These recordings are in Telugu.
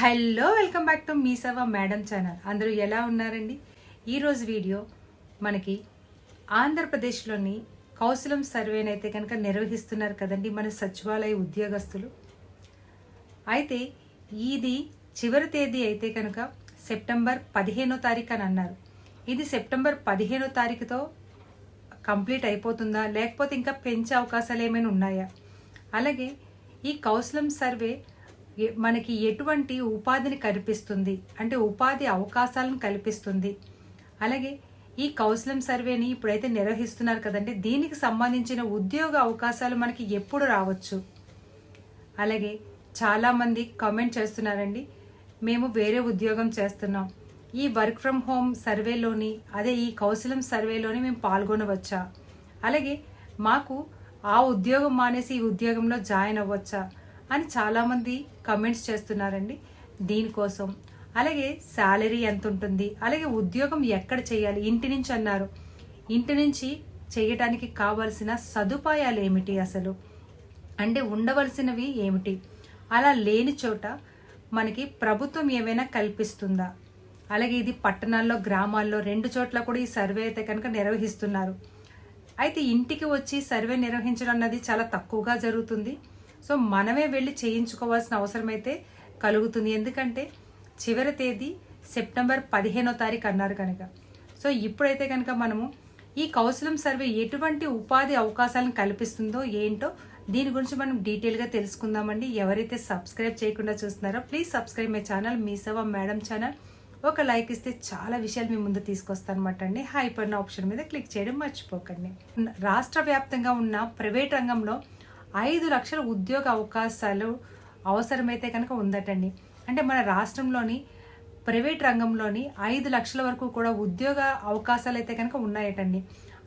హలో వెల్కమ్ బ్యాక్ టు మీ సవ మేడం ఛానల్. అందరూ ఎలా ఉన్నారండి? ఈరోజు వీడియో మనకి ఆంధ్రప్రదేశ్లోని కౌశలం సర్వేని అయితే కనుక నిర్వహిస్తున్నారు కదండి మన సచివాలయ ఉద్యోగస్తులు. అయితే ఇది చివరి తేదీ అయితే కనుక సెప్టెంబర్ పదిహేనో తారీఖు అని అన్నారు. ఇది సెప్టెంబర్ పదిహేనో తారీఖుతో కంప్లీట్ అయిపోతుందా? లేకపోతే ఇంకా పెంచే అవకాశాలు ఏమైనా ఉన్నాయా? అలాగే ఈ కౌశలం సర్వే మనకి ఎటువంటి ఉపాధిని కల్పిస్తుంది? అంటే ఉపాధి అవకాశాలను కల్పిస్తుంది. అలాగే ఈ కౌశలం సర్వేని ఇప్పుడైతే నిర్వహిస్తున్నారు కదండి. దీనికి సంబంధించిన ఉద్యోగ అవకాశాలు మనకి ఎప్పుడు రావచ్చు? అలాగే చాలామంది కామెంట్ చేస్తున్నారండి. మేము వేరే ఉద్యోగం చేస్తున్నాం. ఈ వర్క్ ఫ్రమ్ హోమ్ సర్వేలోని అదే ఈ కౌశలం సర్వేలోని మేము పాల్గొనవచ్చా? అలాగే మాకు ఆ ఉద్యోగం మానేసి ఈ ఉద్యోగంలో జాయిన్ అవ్వచ్చా? అని చాలామంది కమెంట్స్ చేస్తున్నారండి. దీనికోసం. అలాగే శాలరీ ఎంత ఉంటుంది అలాగే ఉద్యోగం ఎక్కడ చేయాలి? ఇంటి నుంచి అన్నారు. ఇంటి నుంచి చేయటానికి కావలసిన సదుపాయాలు ఏమిటి అసలు? అంటే ఉండవలసినవి ఏమిటి? అలా లేని చోట మనకి ప్రభుత్వం ఏమైనా కల్పిస్తుందా? అలాగే ఇది పట్టణాల్లో గ్రామాల్లో రెండు చోట్ల కూడా ఈ సర్వే అయితే కనుక నిర్వహిస్తున్నారు. అయితే ఇంటికి వచ్చి సర్వే నిర్వహించడం అన్నది చాలా తక్కువగా జరుగుతుంది. సో మనమే వెళ్ళి చేయించుకోవాల్సిన అవసరం అయితే కలుగుతుంది. ఎందుకంటే చివరి తేదీ సెప్టెంబర్ పదిహేనో తారీఖు అన్నారు కనుక. సో ఇప్పుడైతే కనుక మనము ఈ కౌశలం సర్వే ఎటువంటి ఉపాధి అవకాశాలను కల్పిస్తుందో ఏంటో దీని గురించి మనం డీటెయిల్గా తెలుసుకుందామండి. ఎవరైతే సబ్స్క్రైబ్ చేయకుండా చూస్తున్నారో ప్లీజ్ సబ్స్క్రైబ్ మై ఛానల్ మీ సేవ మేడం ఛానల్. ఒక లైక్ ఇస్తే చాలా విషయాలు మీ ముందు తీసుకొస్తానమాట అండి. హైపర్న ఆప్షన్ మీద క్లిక్ చేయడం మర్చిపోకండి. రాష్ట్ర వ్యాప్తంగా ఉన్న ప్రైవేట్ రంగంలో ఐదు లక్షల ఉద్యోగ అవకాశాలు అవసరమైతే కనుక ఉందటండి. అంటే మన రాష్ట్రంలోని ప్రైవేట్ రంగంలోని ఐదు లక్షల వరకు కూడా ఉద్యోగ అవకాశాలు అయితే కనుక ఉన్నాయటండి.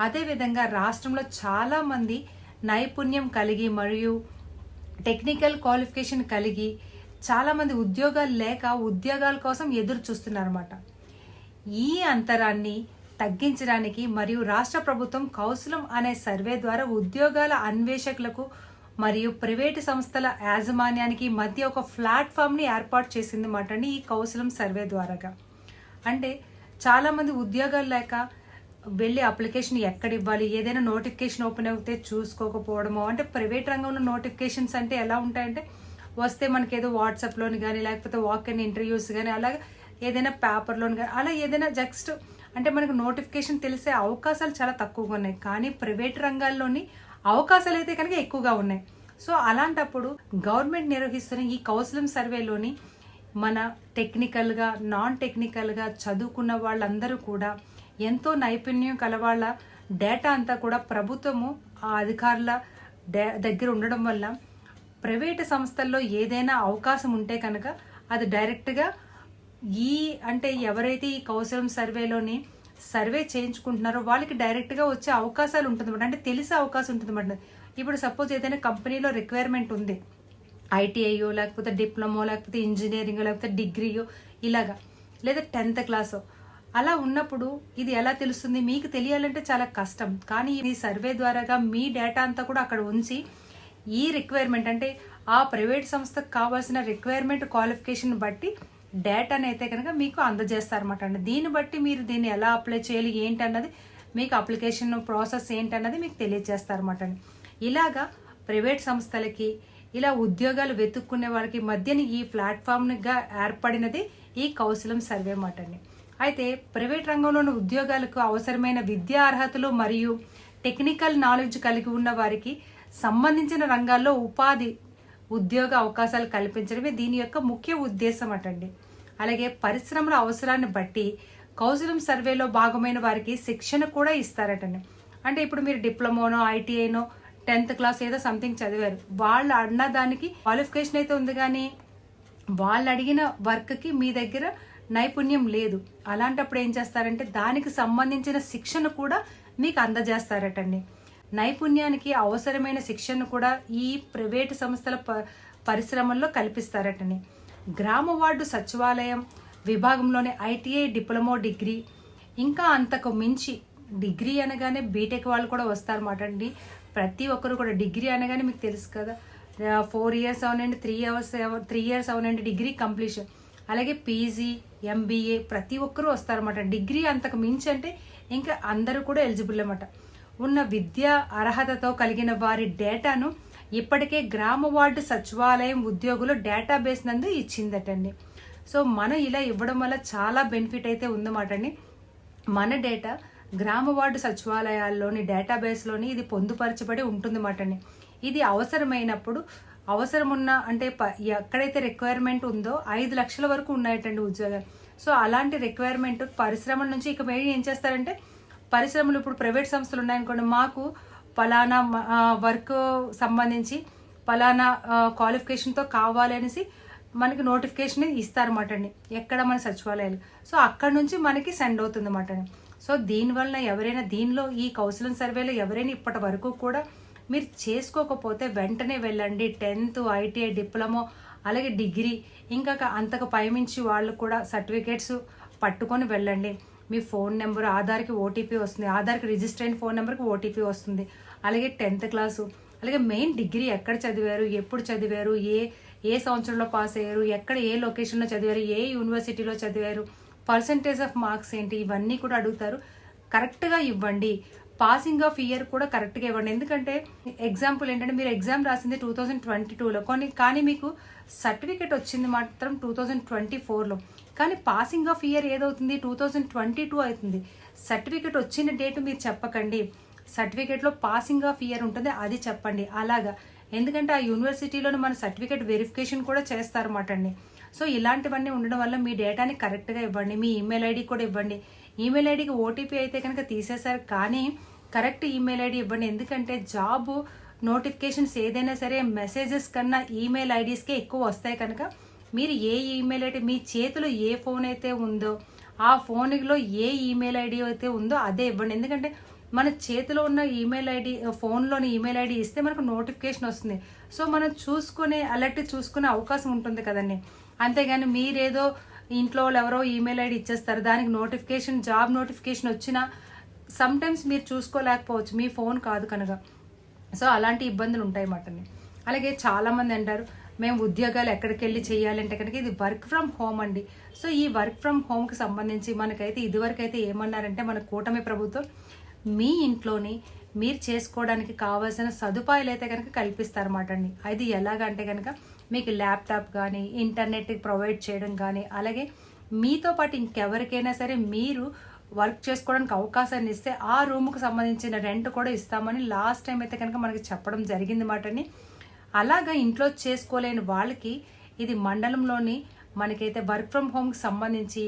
అదేవిధంగా రాష్ట్రంలో చాలామంది నైపుణ్యం కలిగి మరియు టెక్నికల్ క్వాలిఫికేషన్ కలిగి చాలామంది ఉద్యోగాలు లేక ఉద్యోగాల కోసం ఎదురు చూస్తున్నారన్నమాట. ఈ అంతరాన్ని తగ్గించడానికి మరియు రాష్ట్ర ప్రభుత్వం కౌశలం అనే సర్వే ద్వారా ఉద్యోగాల అన్వేషకులకు మరియు ప్రైవేటు సంస్థల యాజమాన్యానికి మధ్య ఒక ప్లాట్ఫామ్ని ఏర్పాటు చేసింది మాట అండి ఈ కౌశలం సర్వే ద్వారాగా. అంటే చాలామంది ఉద్యోగాలు లేక వెళ్ళి అప్లికేషన్ ఎక్కడ ఇవ్వాలి ఏదైనా నోటిఫికేషన్ ఓపెన్ అవుతే చూసుకోకపోవడమో అంటే ప్రైవేట్ రంగంలో నోటిఫికేషన్స్ అంటే ఎలా ఉంటాయంటే వస్తే మనకి ఏదో వాట్సాప్లోని కానీ లేకపోతే వాక్ అండ్ ఇంటర్వ్యూస్ కానీ అలాగే ఏదైనా పేపర్లోని కానీ అలా ఏదైనా జస్ట్ అంటే మనకు నోటిఫికేషన్ తెలిసే అవకాశాలు చాలా తక్కువగా ఉన్నాయి. కానీ ప్రైవేట్ రంగాల్లోని అవకాశాలు అయితే కనుక ఎక్కువగా ఉన్నాయి. సో అలాంటప్పుడు గవర్నమెంట్ నిర్వహిస్తున్న ఈ కౌన్సిలింగ్ సర్వేలోని మన టెక్నికల్గా నాన్ టెక్నికల్గా చదువుకున్న వాళ్ళందరూ కూడా ఎంతో నైపుణ్యం కలవాళ్ళ డేటా అంతా కూడా ప్రభుత్వము ఆ అధికారుల డే దగ్గర ఉండడం వల్ల ప్రైవేటు సంస్థల్లో ఏదైనా అవకాశం ఉంటే కనుక అది డైరెక్ట్గా ఈ అంటే ఎవరైతే ఈ కౌశలం సర్వేలోని సర్వే చేయించుకుంటున్నారో వాళ్ళకి డైరెక్ట్గా వచ్చే అవకాశాలు ఉంటుంది అంటే తెలిసే అవకాశం ఉంటుంది ఇప్పుడు సపోజ్ ఏదైనా కంపెనీలో రిక్వైర్మెంట్ ఉంది. ఐటీఐయో లేకపోతే డిప్లొమో లేకపోతే ఇంజనీరింగ్ లేకపోతే డిగ్రీయో ఇలాగా. లేదా టెన్త్ క్లాసో అలా ఉన్నప్పుడు ఇది ఎలా తెలుస్తుంది? మీకు తెలియాలంటే చాలా కష్టం. కానీ ఈ సర్వే ద్వారాగా మీ డేటా అంతా కూడా అక్కడ ఉంచి ఈ రిక్వైర్మెంట్ అంటే ఆ ప్రైవేట్ సంస్థకు కావాల్సిన రిక్వైర్మెంట్ క్వాలిఫికేషన్ బట్టి డేటాని అయితే కనుక మీకు అందజేస్తారన్నమాట అండి. దీన్ని బట్టి మీరు దీన్ని ఎలా అప్లై చేయాలి ఏంటన్నది మీకు అప్లికేషన్ ప్రాసెస్ ఏంటన్నది మీకు తెలియజేస్తారన్నమాట అండి. ఇలాగా ప్రైవేట్ సంస్థలకి ఇలా ఉద్యోగాలు వెతుక్కునే వాళ్ళకి మధ్యని ఈ ప్లాట్ఫామ్గా ఏర్పడినది ఈ కౌశలం సర్వే అన్నమాట అండి. అయితే ప్రైవేట్ రంగంలోని ఉద్యోగాలకు అవసరమైన విద్యా అర్హతలు మరియు టెక్నికల్ నాలెడ్జ్ కలిగి ఉన్న వారికి సంబంధించిన రంగాల్లో ఉపాధి ఉద్యోగ అవకాశాలు కల్పించడమే దీని యొక్క ముఖ్య ఉద్దేశం అటండి అలాగే పరిశ్రమల అవసరాన్ని బట్టి కౌశలం సర్వేలో భాగమైన వారికి శిక్షణ కూడా ఇస్తారటండి. అంటే ఇప్పుడు మీరు డిప్లొమోనో ఐటీఐనో టెన్త్ క్లాస్ ఏదో సంథింగ్ చదివారు. వాళ్ళు అన్న దానికి క్వాలిఫికేషన్ అయితే ఉంది కానీ వాళ్ళు అడిగిన వర్క్కి మీ దగ్గర నైపుణ్యం లేదు. అలాంటప్పుడు ఏం చేస్తారంటే దానికి సంబంధించిన శిక్షణ కూడా మీకు అందజేస్తారటండి. నైపుణ్యానికి అవసరమైన శిక్షణ కూడా ఈ ప్రైవేటు సంస్థల ప పరిశ్రమల్లో కల్పిస్తారటండి. గ్రామ వార్డు సచివాలయం విభాగంలోని ఐటీఐ డిప్లొమో డిగ్రీ ఇంకా అంతకు మించి డిగ్రీ అనగానే బీటెక్ వాళ్ళు కూడా వస్తారన్నమాట అండి. ప్రతి ఒక్కరు కూడా డిగ్రీ అనగానే మీకు తెలుసు కదా. ఫోర్ ఇయర్స్ అవునండి త్రీ అవర్స్ త్రీ ఇయర్స్ అవునండి డిగ్రీ కంప్లీషన్. అలాగే పీజీ ఎంబీఏ ప్రతి ఒక్కరూ వస్తారన్నమాట. డిగ్రీ అంతకు మించి అంటే ఇంకా అందరూ కూడా ఎలిజిబుల్ అన్నమాట. ఉన్న విద్య అర్హతతో కలిగిన వారి డేటాను ఇప్పటికే గ్రామ వార్డు సచివాలయం ఉద్యోగులు డేటాబేస్ నందు ఇచ్చిందటండి. సో మనం ఇలా ఇవ్వడం వల్ల చాలా బెనిఫిట్ అయితే ఉందన్నమాట అండి. మన డేటా గ్రామ వార్డు సచివాలయాల్లోని డేటాబేస్లోని ఇది పొందుపరచబడి ఉంటుందన్నమాట అండి. ఇది అవసరమైనప్పుడు అవసరం ఉన్న అంటే ఎక్కడైతే రిక్వైర్మెంట్ ఉందో ఐదు లక్షల వరకు ఉన్నాయటండి ఉద్యోగాలు. సో అలాంటి రిక్వైర్మెంట్ పరిశ్రమల నుంచి ఇక మేడం ఏం చేస్తారంటే పరిశ్రమలు ఇప్పుడు ప్రైవేట్ సంస్థలు ఉన్నాయనుకోండి మాకు పలానా వర్క్ సంబంధించి పలానా క్వాలిఫికేషన్తో కావాలనేసి మనకి నోటిఫికేషన్ ఇస్తారన్నమాట అండి. ఎక్కడ మన సచివాలయాలు. సో అక్కడ నుంచి మనకి సెండ్ అవుతుంది అన్నమాట అండి. సో దీనివల్ల ఎవరైనా దీనిలో ఈ కౌన్సిలింగ్ సర్వేలో ఎవరైనా ఇప్పటి వరకు కూడా మీరు చేసుకోకపోతే వెంటనే వెళ్ళండి. టెన్త్ ఐటీఐ డిప్లొమో అలాగే డిగ్రీ ఇంకా అంతకు పైమించి వాళ్ళు కూడా సర్టిఫికేట్స్ పట్టుకొని వెళ్ళండి. మీ ఫోన్ నెంబర్ ఆధార్కి ఓటీపీ వస్తుంది. ఆధార్కి రిజిస్టర్ అయిన ఫోన్ నెంబర్కి ఓటీపీ వస్తుంది. అలాగే టెన్త్ క్లాసు. అలాగే మెయిన్ డిగ్రీ ఎక్కడ చదివారు ఎప్పుడు చదివారు ఏ ఏ సంవత్సరంలో పాస్ అయ్యారు ఎక్కడ ఏ లొకేషన్లో చదివారు ఏ యూనివర్సిటీలో చదివారు పర్సంటేజ్ ఆఫ్ మార్క్స్ ఏంటి ఇవన్నీ కూడా అడుగుతారు. కరెక్ట్గా ఇవ్వండి. పాసింగ్ ఆఫ్ ఇయర్ కూడా కరెక్ట్గా ఇవ్వండి. ఎందుకంటే ఎగ్జాంపుల్ ఏంటంటే మీరు ఎగ్జామ్ రాసింది టూ థౌజండ్ ట్వంటీ టూలో కొన్ని కానీ మీకు సర్టిఫికేట్ వచ్చింది మాత్రం టూ థౌజండ్ ట్వంటీ ఫోర్లో కానీ పాసింగ్ ఆఫ్ ఇయర్ ఏదవుతుంది? టూ థౌజండ్ ట్వంటీ టూ అవుతుంది. సర్టిఫికేట్ వచ్చిన డేట్ మీరు చెప్పకండి. సర్టిఫికేట్లో పాసింగ్ ఆఫ్ ఇయర్ ఉంటుంది. అది చెప్పండి. అలాగా. ఎందుకంటే ఆ యూనివర్సిటీలోనే మన సర్టిఫికేట్ వెరిఫికేషన్ కూడా చేస్తారన్నమాట అండి. సో ఇలాంటివన్నీ ఉండడం వల్ల మీ డేటాని కరెక్ట్గా ఇవ్వండి. మీ ఈమెయిల్ ఐడి కూడా ఇవ్వండి. ఈమెయిల్ ఐడికి ఓటీపీ అయితే కనుక తీసేశారు. కానీ కరెక్ట్ ఈమెయిల్ ఐడి ఇవ్వండి. ఎందుకంటే జాబ్ నోటిఫికేషన్స్ ఏదైనా సరే మెసేజెస్ కన్నా ఈమెయిల్ ఐడీస్కే ఎక్కువ వస్తాయి కనుక మీరు ఏ ఈమెయిల్ ఐడి మీ చేతిలో ఏ ఫోన్ అయితే ఉందో ఆ ఫోన్లో ఏ ఈమెయిల్ ఐడి అయితే ఉందో అదే ఇవ్వండి. ఎందుకంటే మన చేతిలో ఉన్న ఈమెయిల్ ఐడి ఫోన్లోని ఈమెయిల్ ఐడి ఇస్తే మనకు నోటిఫికేషన్ వస్తుంది. సో మనం చూసుకునే అలర్ట్ చూసుకునే అవకాశం ఉంటుంది కదండి. అంతేగాని మీరేదో ఇంట్లో వాళ్ళు ఎవరో ఈమెయిల్ ఐడి ఇచ్చేస్తారు. దానికి నోటిఫికేషన్ జాబ్ నోటిఫికేషన్ వచ్చినా సమ్ టైమ్స్ మీరు చూసుకోలేకపోవచ్చు. మీ ఫోన్ కాదు కనుక. సో అలాంటి ఇబ్బందులు ఉంటాయి మాటని. అలాగే చాలామంది అంటారు మేము ఉద్యోగాలు ఎక్కడికి వెళ్ళి చేయాలంటే కనుక ఇది వర్క్ ఫ్రమ్ హోమ్ అండి. సో ఈ వర్క్ ఫ్రమ్ హోమ్కి సంబంధించి మనకైతే ఇదివరకు అయితే ఏమన్నారంటే మన కూటమి ప్రభుత్వం మీ ఇంట్లోని మీరు చేసుకోవడానికి కావాల్సిన సదుపాయాలు అయితే కనుక కల్పిస్తారన్నమాట అండి అది ఎలాగంటే కనుక మీకు ల్యాప్టాప్ కానీ ఇంటర్నెట్ ప్రొవైడ్ చేయడం కానీ అలాగే మీతో పాటు ఇంకెవరికైనా సరే మీరు వర్క్ చేసుకోవడానికి అవకాశాన్ని ఇస్తే ఆ రూమ్కు సంబంధించిన రెంట్ కూడా ఇస్తామని లాస్ట్ టైం అయితే కనుక మనకి చెప్పడం జరిగింది మాటని. అలాగా ఇంట్లో చేసుకోలేని వాళ్ళకి ఇది మండలంలోని మనకైతే వర్క్ ఫ్రమ్ హోమ్కి సంబంధించి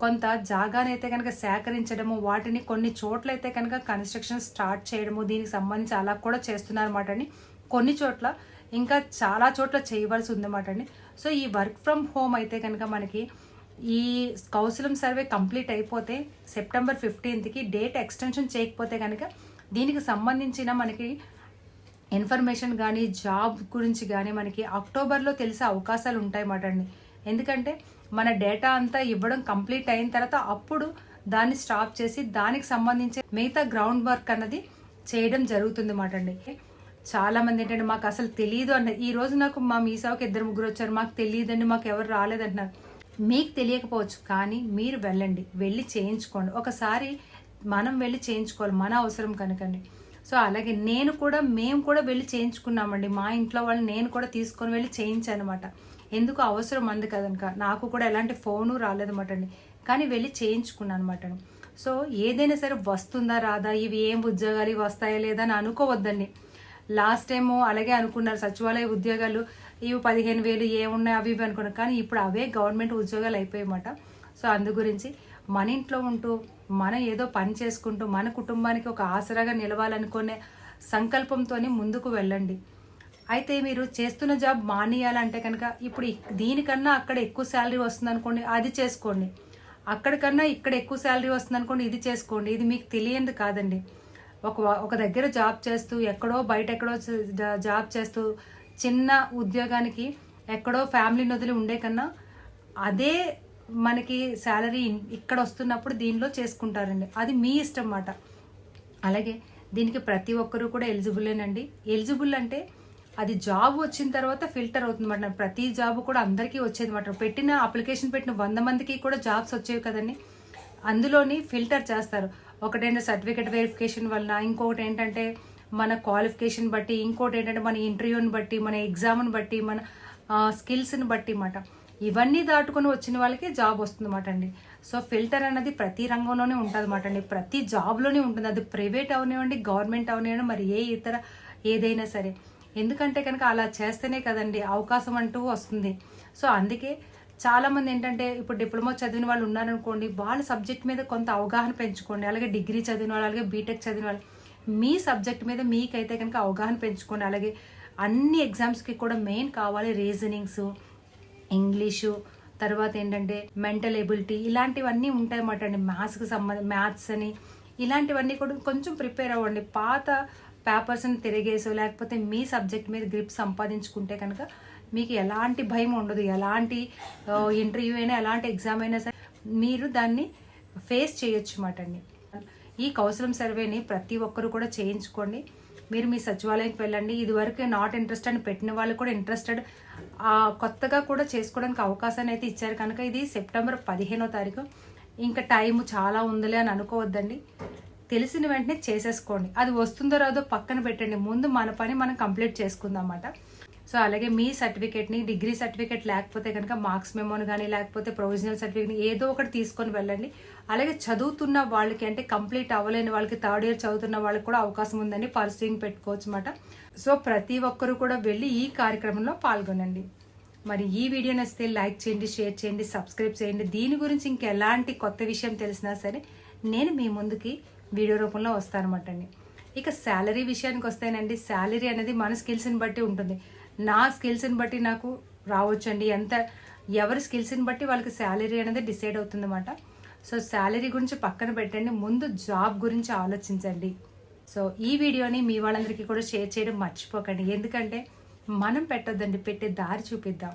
కొంత జాగానైతే కనుక సేకరించడము వాటిని కొన్ని చోట్ల అయితే కనుక కన్స్ట్రక్షన్ స్టార్ట్ చేయడము దీనికి సంబంధించి అలా కూడా చేస్తున్నారన్నమాట అని కొన్ని చోట్ల ఇంకా చాలా చోట్ల చేయవలసి ఉందన్నమాట అండి. సో ఈ వర్క్ ఫ్రమ్ హోమ్ అయితే కనుక మనకి ఈ కౌశలం సర్వే కంప్లీట్ అయిపోతే సెప్టెంబర్ ఫిఫ్టీన్త్కి డేట్ ఎక్స్టెన్షన్ చేయకపోతే కనుక దీనికి సంబంధించిన మనకి ఇన్ఫర్మేషన్ కానీ జాబ్ గురించి కానీ మనకి అక్టోబర్లో తెలిసే అవకాశాలు ఉంటాయన్నమాట అండి. ఎందుకంటే మన డేటా అంతా ఇవ్వడం కంప్లీట్ అయిన తర్వాత అప్పుడు దాన్ని స్టాప్ చేసి దానికి సంబంధించి మిగతా గ్రౌండ్ వర్క్ అన్నది చేయడం జరుగుతుంది అన్నమాట అండి. చాలా మంది ఏంటంటే మాకు అసలు తెలియదు అన్నది ఈ రోజు నాకు మా మీసావుకి ఇద్దరు ముగ్గురు వచ్చారు. మాకు తెలియదండి మాకు ఎవరు రాలేదంటున్నారు మీకు తెలియకపోవచ్చు కానీ మీరు వెళ్ళండి. వెళ్ళి చేయించుకోండి. ఒకసారి మనం వెళ్ళి చేయించుకోవాలి మన అవసరం కనుకండి. సో అలాగే నేను కూడా మేము కూడా వెళ్ళి చేయించుకున్నామండి. మా ఇంట్లో వాళ్ళు నేను కూడా తీసుకొని వెళ్ళి చేయించాను అనమాట ఎందుకు? అవసరం అంది కదనక నాకు కూడా ఎలాంటి ఫోను రాలేదన్నమాట అండి. కానీ వెళ్ళి చేయించుకున్నాను అనమాట సో ఏదైనా సరే వస్తుందా రాదా? ఇవి ఏం ఉద్యోగాలు ఇవి వస్తాయా లేదా అని అనుకోవద్దండి. లాస్ట్ టైము అలాగే అనుకున్నారు సచివాలయ ఉద్యోగాలు ఇవి పదిహేను వేలు ఏమున్నాయి అవి ఇవి అనుకున్నారు. కానీ ఇప్పుడు అవే గవర్నమెంట్ ఉద్యోగాలు అయిపోయాయన్నమాట. సో అందు గురించి మన ఇంట్లో ఉంటూ మనం ఏదో పని చేసుకుంటూ మన కుటుంబానికి ఒక ఆసరాగా నిలవాలనుకునే సంకల్పంతో ముందుకు వెళ్ళండి. అయితే మీరు చేస్తున్న జాబ్ మానేయాలంటే కనుక ఇప్పుడు దీనికన్నా అక్కడ ఎక్కువ శాలరీ వస్తుంది అనుకోండి అది చేసుకోండి. అక్కడికన్నా ఇక్కడ ఎక్కువ శాలరీ వస్తుంది అనుకోండి ఇది చేసుకోండి. ఇది మీకు తెలియంది కాదండి. ఒక ఒక దగ్గర జాబ్ చేస్తూ ఎక్కడో బయట ఎక్కడో జాబ్ చేస్తూ చిన్న ఉద్యోగానికి ఎక్కడో ఫ్యామిలీని వదిలి ఉండే కన్నా అదే మనకి శాలరీ ఇక్కడ వస్తున్నప్పుడు దీనిలో చేసుకుంటారండి. అది మీ ఇష్టం అన్నమాట అలాగే దీనికి ప్రతి ఒక్కరూ కూడా ఎలిజిబులేనండి. ఎలిజిబుల్ అంటే అది జాబ్ వచ్చిన తర్వాత ఫిల్టర్ అవుతుంది ప్రతి జాబ్ కూడా అందరికీ వచ్చేది మాట పెట్టిన అప్లికేషన్ పెట్టిన వంద మందికి కూడా జాబ్స్ వచ్చేవి కదండి. అందులోని ఫిల్టర్ చేస్తారు. ఒకటేంటంటే సర్టిఫికేట్ వెరిఫికేషన్ వలన ఇంకొకటి ఏంటంటే మన క్వాలిఫికేషన్ బట్టి ఇంకోటి ఏంటంటే మన ఇంటర్వ్యూని బట్టి మన ఎగ్జామ్ని బట్టి మన స్కిల్స్ని బట్టి మాట ఇవన్నీ దాటుకొని వచ్చిన వాళ్ళకి జాబ్ వస్తుందన్నమాట అండి. సో ఫిల్టర్ అనేది ప్రతి రంగంలోనే ఉంటుంది అండి. ప్రతి జాబ్లోనే ఉంటుంది. అది ప్రైవేట్ అవనివ్వండి గవర్నమెంట్ అవనివ్వండి మరి ఏ ఇతర ఏదైనా సరే. ఎందుకంటే కనుక అలా చేస్తేనే కదండి అవకాశం అంటూ వస్తుంది. సో అందుకే చాలామంది ఏంటంటే ఇప్పుడు డిప్లొమా చదివిన వాళ్ళు ఉన్నారనుకోండి వాళ్ళ సబ్జెక్ట్ మీద కొంత అవగాహన పెంచుకోండి. అలాగే డిగ్రీ చదివిన వాళ్ళు అలాగే బీటెక్ చదివిన వాళ్ళు. మీ సబ్జెక్ట్ మీద మీకైతే కనుక అవగాహన పెంచుకోండి. అలాగే అన్ని ఎగ్జామ్స్కి కూడా మెయిన్ కావాలి రీజనింగ్స్ ఇంగ్లీషు తర్వాత ఏంటంటే మెంటల్ ఎబిలిటీ ఇలాంటివన్నీ ఉంటాయి అన్నమాట అండి మ్యాథ్స్కి సంబంధం మ్యాథ్స్ అని ఇలాంటివన్నీ కూడా కొంచెం ప్రిపేర్ అవ్వండి. పాత పేపర్స్ని తిరిగేసో లేకపోతే మీ సబ్జెక్ట్ మీద గ్రిప్ సంపాదించుకుంటే కనుక మీకు ఎలాంటి భయం ఉండదు. ఎలాంటి ఇంటర్వ్యూ అయినా ఎలాంటి ఎగ్జామ్ అయినా సరే మీరు దాన్ని ఫేస్ చేయొచ్చు అన్నమాట అండి. ఈ కౌశలం సర్వేని ప్రతి ఒక్కరు కూడా చేయించుకోండి. మీరు మీ సచివాలయంకి వెళ్ళండి. ఇదివరకు నాట్ ఇంట్రెస్ట్ అని పెట్టిన వాళ్ళు కూడా ఇంట్రెస్టెడ్ కొత్తగా కూడా చేసుకోవడానికి అవకాశాన్ని అయితే ఇచ్చారు. కనుక ఇది సెప్టెంబర్ పదిహేనో తారీఖు. ఇంకా టైం చాలా ఉందిలే అని అనుకోవద్దండి. తెలిసిన వెంటనే చేసేసుకోండి. అది వస్తుందో రాదో పక్కన పెట్టండి. ముందు మన పని మనం కంప్లీట్ చేసుకుందాం అన్నమాట సో అలాగే మీ సర్టిఫికేట్ని డిగ్రీ సర్టిఫికేట్ లేకపోతే కనుక మార్క్స్ మెమోని కానీ లేకపోతే ప్రొవిజనల్ సర్టిఫికేట్ ఏదో ఒకటి తీసుకొని వెళ్ళండి. అలాగే చదువుతున్న వాళ్ళకి అంటే కంప్లీట్ అవ్వలేని వాళ్ళకి థర్డ్ ఇయర్ చదువుతున్న వాళ్ళకి కూడా అవకాశం ఉందండి పర్సూయింగ్ పెట్టుకోవచ్చు అనమాట సో ప్రతి ఒక్కరు కూడా వెళ్ళి ఈ కార్యక్రమంలో పాల్గొనండి. మరి ఈ వీడియో నచ్చితే లైక్ చేయండి షేర్ చేయండి సబ్స్క్రైబ్ చేయండి. దీని గురించి ఇంకెలాంటి కొత్త విషయం తెలిసినా సరే నేను మీ ముందుకి వీడియో రూపంలో వస్తానమాట అండి. ఇక శాలరీ విషయానికి వస్తేనండి శాలరీ అనేది మన స్కిల్స్ని బట్టి ఉంటుంది. నా స్కిల్స్ని బట్టి నాకు రావచ్చండి. ఎంత ఎవరి స్కిల్స్ని బట్టి వాళ్ళకి శాలరీ అనేది డిసైడ్ అవుతుందన్నమాట. సో శాలరీ గురించి పక్కన పెట్టండి. ముందు జాబ్ గురించి ఆలోచించండి. సో ఈ వీడియోని మీ వాళ్ళందరికీ కూడా షేర్ చేయడం మర్చిపోకండి. ఎందుకంటే మనం పెట్టొద్దండి. పెట్టే దారి చూపిద్దాం.